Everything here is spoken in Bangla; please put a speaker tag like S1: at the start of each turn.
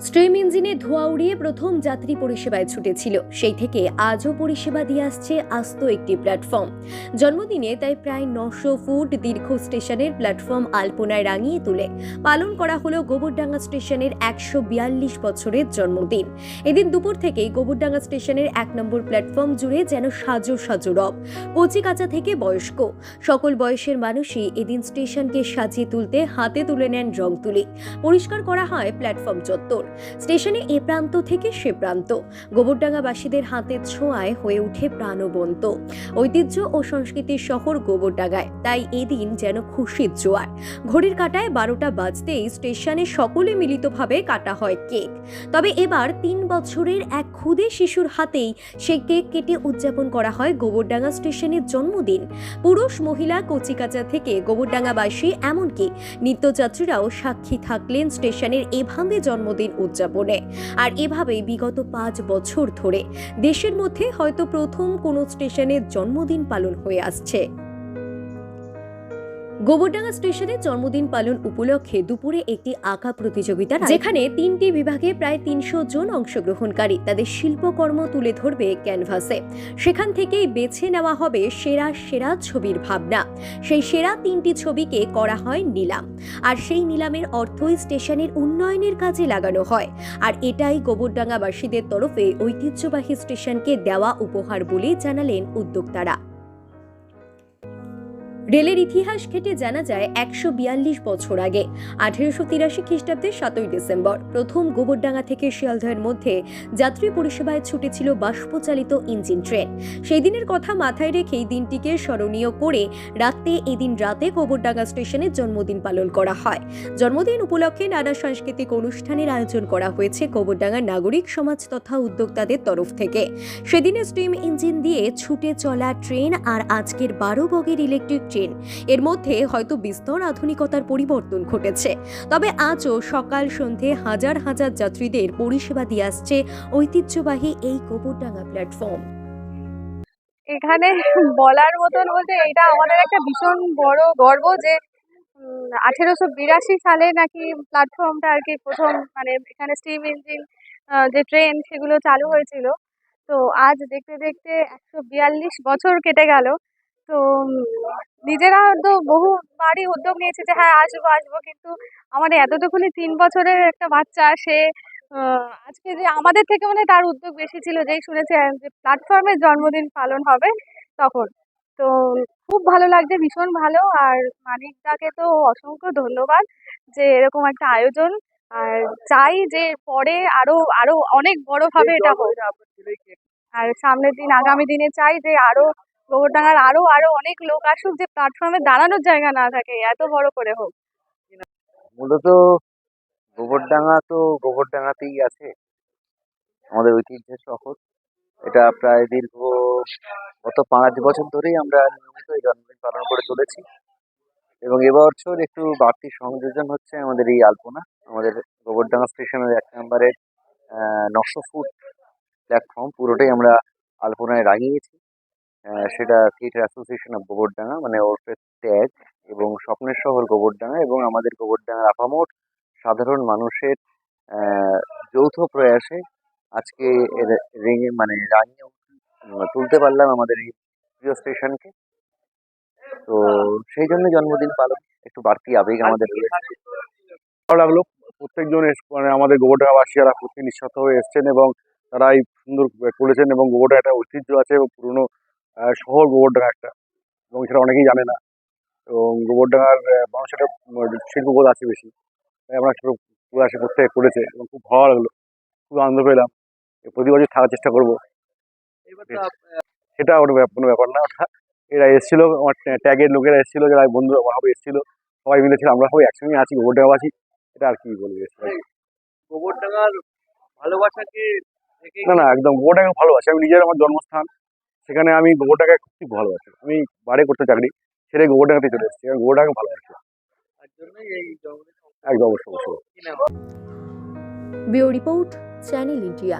S1: স্ট্রিম ইঞ্জিনে ধোঁয়া উড়িয়ে প্রথম যাত্রী পরিষেবায় ছুটেছিল। সেই থেকে আজও পরিষেবা দিয়ে আসছে আস্ত একটি প্ল্যাটফর্ম। জন্মদিনে তাই প্রায় নশো ফুট দীর্ঘ স্টেশনের প্ল্যাটফর্ম আলপনায় রাঙিয়ে তুলে। পালন করা হলো গোবরডাঙ্গা স্টেশনের একশো বিয়াল্লিশ বছরের জন্মদিন। এদিন দুপুর থেকেই গোবরডাঙ্গা স্টেশনের এক নম্বর প্ল্যাটফর্ম জুড়ে যেন সাজো সাজো রব। কচি কাঁচা থেকে বয়স্ক। সকল বয়সের মানুষই এদিন স্টেশনকে সাজিয়ে তুলতে হাতে তুলে নেন রং তুলি। পরিষ্কার করা হয় প্ল্যাটফর্ম চত্বর। স্টেশনে এ প্রান্ত থেকে সে প্রান্ত। গোবরডাঙ্গাবাসীদের হাতের ছোঁয়ায় হয়ে ওঠে প্রাণবন্ত। ঐতিহ্য ও সংস্কৃতির শহর গোবরডাঙ্গায়। তাই এদিন যেন খুশির জোয়ার। ঘড়ির কাটায় বারোটা বাজতেই স্টেশনে সকলে মিলিতভাবে কাটা হয় কেক। তবে এবার তিন বছরের এক ক্ষুদে শিশুর হাতেই সেই কেক কেটে উদযাপন করা হয় গোবরডাঙ্গা স্টেশনের জন্মদিন। পুরুষ মহিলা কচিকাচা থেকে গোবরডাঙ্গাবাসী এমনকি নিত্যযাত্রীরাও সাক্ষী থাকলেন স্টেশনের এভাবে জন্মদিন উদযাপনে। আর এভাবেই বিগত পাঁচ বছর ধরে দেশের মধ্যে হয়তো প্রথম কোনো স্টেশনের জন্মদিন পালন হয়ে আসছে। গোবরডাঙ্গা স্টেশনে জন্মদিন পালন উপলক্ষে দুপুরে একটি আঁকা প্রতিযোগিতা যেখানে তিনটি বিভাগে প্রায় তিনশো জন অংশগ্রহণকারী তাদের শিল্পকর্ম তুলে ধরবে ক্যানভাসে। সেখান থেকেই বেছে নেওয়া হবে সেরা সেরা ছবির ভাবনা। সেই সেরা তিনটি ছবিকে করা হয় নিলাম। আর সেই নিলামের অর্থই স্টেশনের উন্নয়নের কাজে লাগানো হয়। আর এটাই গোবরডাঙ্গাবাসীদের তরফে ঐতিহ্যবাহী স্টেশনকে দেওয়া উপহার বলে জানালেন উদ্যোক্তারা। রেলের ইতিহাস ঘেটে জানা যায় একশো বিয়াল্লিশ বছর আগে, আঠেরোশো তিরাশি খ্রিস্টাব্দের সাতই ডিসেম্বর, প্রথম গোবরডাঙ্গা থেকে শিয়ালদহের মধ্যে যাত্রী পরিষেবায় ছুটেছিল বাষ্পচালিত ইঞ্জিন ট্রেন। সেই দিনের কথা মাথায় রেখেই দিনটিকে স্মরণীয় করে রাতে এদিন রাতে গোবরডাঙ্গা স্টেশনের জন্মদিন পালন করা হয়। জন্মদিন উপলক্ষে নানা সাংস্কৃতিক অনুষ্ঠানের আয়োজন করা হয়েছে গোবরডাঙ্গার নাগরিক, সমাজ তথা উদ্যোক্তাদের তরফ থেকে। সেদিনে স্টিম ইঞ্জিন দিয়ে ছুটে চলা ট্রেন আর আজকের বারো বগের ইলেকট্রিক ট্রেন এর মধ্যে হয়তো বিস্তর আধুনিকতার পরিবর্তন ঘটেছে। তবে আজও সকাল সন্ধে হাজার হাজার যাত্রীদের পরিষেবা দিয়ে আসছে ঐতিহ্যবাহী এই গোবরডাঙ্গা প্ল্যাটফর্ম
S2: এখানে বলার মতন বলতে এটা আমাদের একটা ভীষণ বড় গর্ব যে আঠেরোশো বিরাশি সালে নাকি প্ল্যাটফর্মটা আর কি প্রথম মানে এখানে স্টিম ইঞ্জিন যে ট্রেন সেগুলো চালু হয়েছিল। তো আজ দেখতে দেখতে একশো বিয়াল্লিশ বছর কেটে গেল। তো নিজেরা তো বহু বারই উদ্যোগ নিয়েছে যে হ্যাঁ আসব আসব। কিন্তু আমাদের এতটুকুনি তিন বছরের একটা বাচ্চা সে আজকে যে আমাদের থেকে মানে তার উদ্যোগ বেশি ছিল যেই শুনেছে যে প্ল্যাটফর্মের জন্মদিন পালন হবে তখন। তো খুব ভালো লাগছে ভীষণ ভালো। আর মানিকদাকে তো অসংখ্য ধন্যবাদ যে এরকম একটা আয়োজন। আর চাই যে পরে আরও আরও অনেক বড় ভাবে এটা হোক। আর সামনের দিন আগামী দিনে চাই যে আরও গোবরডাঙ্গার আরও আরও অনেক লোক আসুক যে প্ল্যাটফর্মে দাঁড়ানোর জায়গা না থাকে, এত বড় করে হোক।
S3: মূলত গোবরডাঙ্গা তো গোবরডাঙ্গাতেই আছে, আমাদের ঐতিহ্যের শহর। এটা প্রায় দীর্ঘ গত পাঁচ বছর ধরেই আমরা নিয়মিত এই জন্মদিন পালন করে চলেছি। এবং এবছর একটু বাড়তি সংযোজন হচ্ছে আমাদের এই আলপনা, আমাদের গোবরডাঙ্গা স্টেশনের এক নম্বরের নশো ফুট প্ল্যাটফর্ম পুরোটাই আমরা আলপনায় রাঙিয়েছি। সেটা থিয়েটার অ্যাসোসিয়েশন অফ গোবরডাঙ্গা মানে ওরফে ট্যাগ এবং স্বপ্নের শহর গোবরডাঙ্গা এবং আমাদের গোবরডাঙ্গার আপামোট সাধারণ মানুষের যৌথ প্রয়াসে আজকে রেঙে মানে রাঙিয়ে তুলতে পারলাম আমাদের এই প্রিয় স্টেশনকে। তো সেই জন্য জন্মদিন পালন, একটু বাড়তি আবেগ আমাদের
S4: ভালো লাগল। প্রত্যেকজন মানে আমাদের গোবরডাঙ্গাবাসী যারা প্রতি নিঃস্বার্থ হয়ে এসছেন এবং তারা এই সুন্দর করেছেন এবং গোবরডাঙ্গা একটা ঐতিহ্য আছে এবং পুরনো শহর গোবরডাঙ্গা একটা এবং সেটা অনেকেই জানে না। এবং গোবরডাঙ্গার আহ, মানুষের একটা শিল্পবোধ আছে বেশি। তাই আমরা ছোটো প্রয়াসে প্রত্যেকে করেছে এবং খুব ভালো লাগল। খুব আনন্দ পেলাম। প্রতি বছর থাকার চেষ্টা করব। সেটা ওটা কোনো ব্যাপার না। ওটা এরা এসেছিল আমার ট্যাগের লোকেরা এসেছিল যারা বন্ধুরা সবাই এসেছিল। সবাই মিলে ছিল আমরা সবাই একসঙ্গে আছি গোবরডাঙ্গাবাসী। এটা আর কি বলব।
S3: গোবরডাঙ্গার ভালোবাসাকে
S4: না না একদম গোবরডাঙ্গা ভালোবাসি। আমি নিজের আমার জন্মস্থান সেখানে আমি গোবরটাকে খুব ভালোবাসি। আমি বাড়ি করতে চাকরি ছেড়ে গোবরডাঙ্গাতে চলে এসেছি। আমি গোবরডাঙ্গা ভালোবাসি একদম অবশ্য অবশ্যই।
S1: Bureau report channel India.